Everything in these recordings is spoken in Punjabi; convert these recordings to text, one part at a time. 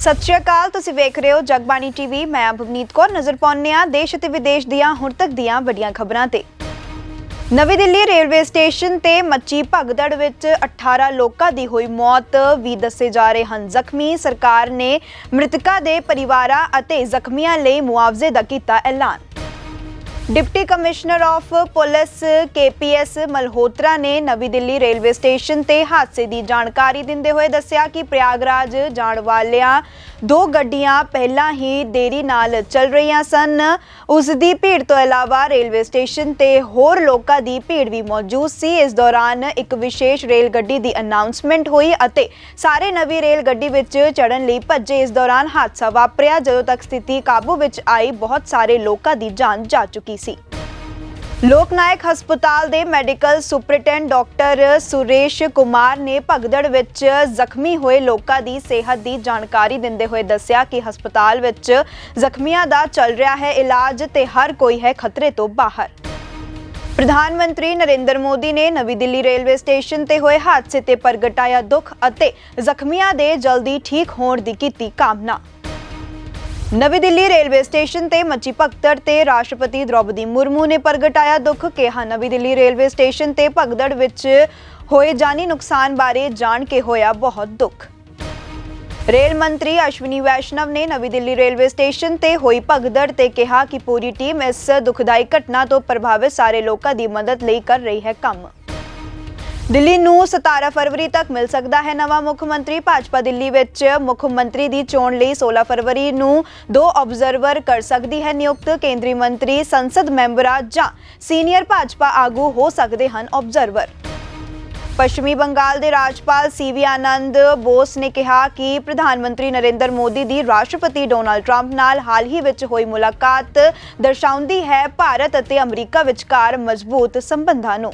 ਸਤਿ ਸ਼੍ਰੀ ਅਕਾਲ, ਤੁਸੀਂ ਵੇਖ ਰਹੇ ਹੋ ਜਗਬਾਣੀ ਟੀਵੀ। ਮੈਂ ਭਵਨੀਤ ਕੌਰ, ਨਜ਼ਰ ਪਾਉਂਦੇ ਹਾਂ ਦੇਸ਼ ਅਤੇ ਵਿਦੇਸ਼ ਦੀਆਂ, ਹੁਣ ਤੱਕ ਦੀਆਂ ਵੱਡੀਆਂ ਖਬਰਾਂ ਤੇ। ਨਵੀਂ ਦਿੱਲੀ ਰੇਲਵੇ ਸਟੇਸ਼ਨ ਤੇ ਮੱਚੀ ਭਗਦੜ ਵਿੱਚ 18 ਲੋਕਾਂ ਦੀ ਹੋਈ ਮੌਤ ਵੀ ਦੱਸੇ ਜਾ ਰਹੇ ਹਨ। ਜ਼ਖਮੀ ਸਰਕਾਰ ਨੇ ਮ੍ਰਿਤਕਾਂ ਦੇ ਪਰਿਵਾਰਾਂ ਅਤੇ ਜ਼ਖਮੀਆਂ ਲਈ ਮੁਆਵਜ਼ੇ ਦਾ ਕੀਤਾ ਐਲਾਨ। Deputy commissioner of police KPS Malhotra ਨੇ ਨਵੀਂ ਦਿੱਲੀ ਰੇਲਵੇ ਸਟੇਸ਼ਨ ਤੇ ਹਾਦਸੇ ਦੀ ਜਾਣਕਾਰੀ ਦਿੰਦੇ ਹੋਏ ਦੱਸਿਆ ਕਿ ਪ੍ਰਯਾਗਰਾਜ ਜਾਣ ਵਾਲਿਆਂ ਦੋ ਗੱਡੀਆਂ ਪਹਿਲਾਂ ਹੀ ਦੇਰੀ ਨਾਲ ਚੱਲ ਰਹੀਆਂ ਸਨ। ਉਸ ਦੀ ਭੀੜ ਤੋਂ ਇਲਾਵਾ ਰੇਲਵੇ ਸਟੇਸ਼ਨ ਤੇ ਹੋਰ ਲੋਕਾਂ ਦੀ ਭੀੜ ਵੀ ਮੌਜੂਦ ਸੀ। ਇਸ ਦੌਰਾਨ ਇੱਕ ਵਿਸ਼ੇਸ਼ ਰੇਲ ਗੱਡੀ ਦੀ ਅਨਾਉਂਸਮੈਂਟ ਹੋਈ ਅਤੇ ਸਾਰੇ ਨਵੀਂ ਰੇਲ ਗੱਡੀ ਵਿੱਚ ਚੜਨ ਲਈ ਭੱਜੇ ਇਸ ਦੌਰਾਨ ਹਾਦਸਾ ਵਾਪਰਿਆ। ਜਦੋਂ ਤੱਕ ਸਥਿਤੀ ਕਾਬੂ ਵਿੱਚ ਆਈ, ਬਹੁਤ ਸਾਰੇ ਲੋਕਾਂ ਦੀ ਜਾਨ ਜਾ ਚੁੱਕੀ ਸੀ। ਲੋਕ ਨਾਇਕ ਹਸਪਤਾਲ ਦੇ medical superintendent doctor Suresh Kumar ਨੇ ਭਗਦੜ ਵਿੱਚ ਜ਼ਖਮੀ ਹੋਏ ਲੋਕਾਂ ਦੀ ਸਿਹਤ ਦੀ ਜਾਣਕਾਰੀ ਦਿੰਦੇ ਹੋਏ ਦੱਸਿਆ ਕਿ ਹਸਪਤਾਲ ਵਿੱਚ ਜ਼ਖਮੀਆਂ ਦਾ ਚੱਲ ਰਿਹਾ ਹੈ ਇਲਾਜ ਤੇ ਹਰ ਕੋਈ ਹੈ ਖਤਰੇ ਤੋਂ ਬਾਹਰ। ਪ੍ਰਧਾਨ ਮੰਤਰੀ ਨਰਿੰਦਰ ਮੋਦੀ ਨੇ ਨਵੀਂ ਦਿੱਲੀ ਰੇਲਵੇ ਸਟੇਸ਼ਨ ਤੇ ਹੋਏ ਹਾਦਸੇ ਤੇ ਪ੍ਰਗਟਾਇਆ ਦੁੱਖ ਅਤੇ ਜ਼ਖਮੀਆਂ ਦੇ ਜਲਦੀ ਠੀਕ ਹੋਣ ਦੀ ਕੀਤੀ ਕਾਮਨਾ। ਨਵੀਂ ਦਿੱਲੀ ਰੇਲਵੇ ਸਟੇਸ਼ਨ ਤੇ ਮੱਚੀ ਭਗਦੜ ਤੇ ਰਾਸ਼ਟਰਪਤੀ ਦ੍ਰੋਪਦੀ ਮੁਰਮੂ ਨੇ ਪ੍ਰਗਟਾਇਆ ਦੁੱਖ। ਕਿਹਾ, ਨਵੀਂ ਦਿੱਲੀ ਰੇਲਵੇ ਸਟੇਸ਼ਨ ਤੇ ਭਗਦੜ ਵਿੱਚ ਹੋਏ ਜਾਨੀ ਨੁਕਸਾਨ ਬਾਰੇ ਜਾਣ ਕੇ ਹੋਇਆ ਬਹੁਤ ਦੁੱਖ। ਰੇਲ ਮੰਤਰੀ ਅਸ਼ਵਨੀ ਵੈਸ਼ਨਵ ਨੇ ਨਵੀਂ ਦਿੱਲੀ ਰੇਲਵੇ ਸਟੇਸ਼ਨ ਤੇ ਹੋਈ ਭਗਦੜ ਤੇ ਕਿਹਾ ਕਿ ਪੂਰੀ ਟੀਮ ਇਸ ਦੁਖਦਾਈ ਘਟਨਾ ਤੋਂ ਪ੍ਰਭਾਵਿਤ ਸਾਰੇ ਲੋਕਾਂ ਦੀ ਮਦਦ ਲਈ ਕਰ ਰਹੀ ਹੈ ਕੰਮ। ਦਿੱਲੀ ਨੂੰ 17 ਫਰਵਰੀ ਤੱਕ ਮਿਲ ਸਕਦਾ ਹੈ ਨਵਾਂ ਮੁੱਖ ਮੰਤਰੀ। ਭਾਜਪਾ ਦਿੱਲੀ ਵਿੱਚ ਮੁੱਖ ਮੰਤਰੀ ਦੀ ਚੋਣ ਲਈ 16 ਫਰਵਰੀ ਨੂੰ ਦੋ ਆਬਜ਼ਰਵਰ ਕਰ ਸਕਦੀ ਹੈ ਨਿਯੁਕਤ ਕੇਂਦਰੀ ਮੰਤਰੀ, ਸੰਸਦ ਮੈਂਬਰਾਂ ਜਾਂ ਸੀਨੀਅਰ ਭਾਜਪਾ ਆਗੂ ਹੋ ਸਕਦੇ ਹਨ ਆਬਜ਼ਰਵਰ ਪੱਛਮੀ ਬੰਗਾਲ ਦੇ ਰਾਜਪਾਲ ਸੀਵੀ ਆਨੰਦ ਬੋਸ ਨੇ ਕਿਹਾ ਕਿ ਪ੍ਰਧਾਨ ਮੰਤਰੀ ਨਰਿੰਦਰ ਮੋਦੀ ਦੀ ਰਾਸ਼ਟਰਪਤੀ ਡੋਨਾਲਡ ਟਰੰਪ ਨਾਲ ਹਾਲ ਹੀ ਵਿੱਚ ਹੋਈ ਮੁਲਾਕਾਤ ਦਰਸਾਉਂਦੀ ਹੈ ਭਾਰਤ ਅਤੇ ਅਮਰੀਕਾ ਵਿਚਕਾਰ ਮਜ਼ਬੂਤ ਸੰਬੰਧਾਂ ਨੂੰ।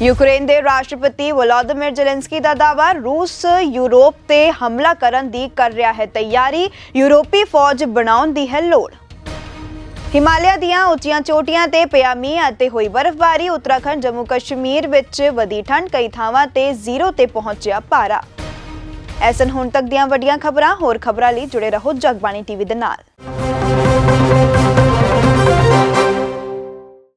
ਯੂਕਰੇਨ ਦੇ ਰਾਸ਼ਟਰਪਤੀ ਵਲੋਦੀਮਿਰ ਜ਼ੈਲੈਂਸਕੀ ਦਾ ਦਾਅਵਾ ਰੂਸ ਯੂਰਪ ਤੇ ਹਮਲਾ ਕਰਨ ਦੀ ਕਰ ਰਿਹਾ ਹੈ ਤਿਆਰੀ ਯੂਰਪੀ ਫੌਜ ਬਣਾਉਣ ਦੀ ਹੈ ਲੋੜ ਹਿਮਾਲਿਆ ਦੀਆਂ ਉੱਚੀਆਂ ਚੋਟੀਆਂ ਤੇ ਪਿਆ ਮੀਂਹ ਅਤੇ ਹੋਈ ਬਰਫ਼ਬਾਰੀ ਉੱਤਰਾਖੰਡ ਜੰਮੂ ਕਸ਼ਮੀਰ ਵਿੱਚ ਵਧੀ ਠੰਡ ਕਈ ਥਾਵਾਂ ਤੇ ਜ਼ੀਰੋ ਤੇ ਪਹੁੰਚਿਆ ਪਾਰਾ ਐਸਨ ਹੁਣ ਤੱਕ ਦੀਆਂ ਵੱਡੀਆਂ ਖਬਰਾਂ ਹੋਰ ਖਬਰਾਂ ਲਈ ਜੁੜੇ ਰਹੋ ਜਗਬਾਣੀ ਟੀਵੀ ਦੇ ਨਾਲ